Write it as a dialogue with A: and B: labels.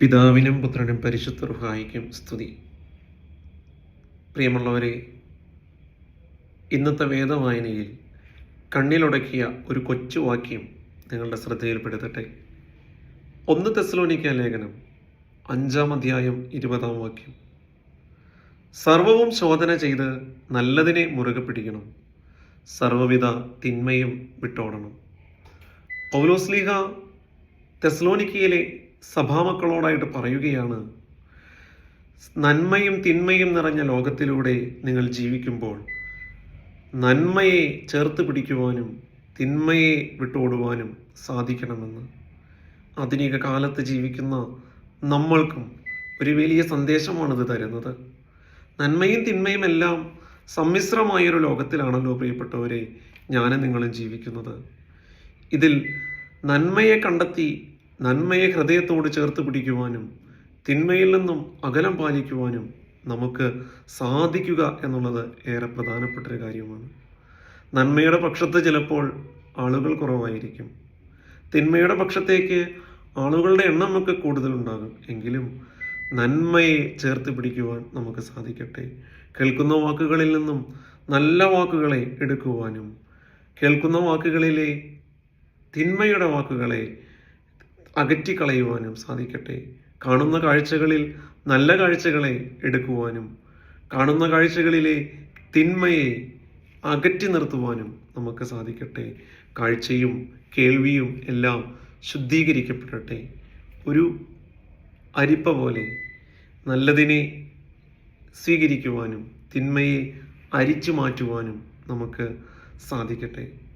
A: പിതാവിനും പുത്രനും പരിശുദ്ധ റുഹായിക്കും സ്തുതി. പ്രിയമുള്ളവരെ ഇന്നത്തെ വേദവായനയിൽ കണ്ണിലുടക്കിയ ഒരു കൊച്ചു വാക്യം നിങ്ങളുടെ ശ്രദ്ധയിൽപ്പെടുത്തട്ടെ. ഒന്ന് തെസ്ലോനിക്ക ലേഖനം അഞ്ചാം അധ്യായം ഇരുപതാം വാക്യം. സർവവും ശോധന ചെയ്ത് നല്ലതിനെ മുറുകെ പിടിക്കണം. സർവവിധ തിന്മയും വിട്ടോടണം. പൗലോസ്ലീഹ തെസ്ലോനിക്കയിലെ സഭാമക്കളോടായിട്ട് പറയുകയാണ്. നന്മയും തിന്മയും നിറഞ്ഞ ലോകത്തിലൂടെ നിങ്ങൾ ജീവിക്കുമ്പോൾ നന്മയെ ചേർത്ത് പിടിക്കുവാനും തിന്മയെ വിട്ടോടുവാനും സാധിക്കണമെന്ന്. ആധുനിക കാലത്ത് ജീവിക്കുന്ന നമ്മൾക്കും ഒരു വലിയ സന്ദേശമാണിത് തരുന്നത്. നന്മയും തിന്മയും എല്ലാം സമ്മിശ്രമായൊരു ലോകത്തിലാണല്ലോ പ്രിയപ്പെട്ടവരെ ഞാനും നിങ്ങളും ജീവിക്കുന്നത്. ഇതിൽ നന്മയെ കണ്ടെത്തി നന്മയെ ഹൃദയത്തോട് ചേർത്ത് പിടിക്കുവാനും തിന്മയിൽ നിന്നും അകലം പാലിക്കുവാനും നമുക്ക് സാധിക്കുക എന്നുള്ളത് ഏറെ പ്രധാനപ്പെട്ട ഒരു കാര്യമാണ്. നന്മയുടെ പക്ഷത്ത് ചിലപ്പോൾ ആളുകൾ കുറവായിരിക്കും. തിന്മയുടെ പക്ഷത്തേക്ക് ആളുകളുടെ എണ്ണം ഒക്കെ കൂടുതലുണ്ടാകും. എങ്കിലും നന്മയെ ചേർത്ത് പിടിക്കുവാൻ നമുക്ക് സാധിക്കട്ടെ. കേൾക്കുന്ന വാക്കുകളിൽ നിന്നും നല്ല വാക്കുകളെ എടുക്കുവാനും കേൾക്കുന്ന വാക്കുകളിലെ തിന്മയുടെ വാക്കുകളെ അകറ്റിക്കളയുവാനും സാധിക്കട്ടെ. കാണുന്ന കാഴ്ചകളിൽ നല്ല കാഴ്ചകളെ എടുക്കുവാനും കാണുന്ന കാഴ്ചകളിലെ തിന്മയെ അകറ്റി നിർത്തുവാനും നമുക്ക് സാധിക്കട്ടെ. കാഴ്ചയും കേൾവിയും എല്ലാം ശുദ്ധീകരിക്കപ്പെടട്ടെ. ഒരു അരിപ്പ പോലെ നല്ലതിനെ സ്വീകരിക്കുവാനും തിന്മയെ അരിച്ചു മാറ്റുവാനും നമുക്ക് സാധിക്കട്ടെ.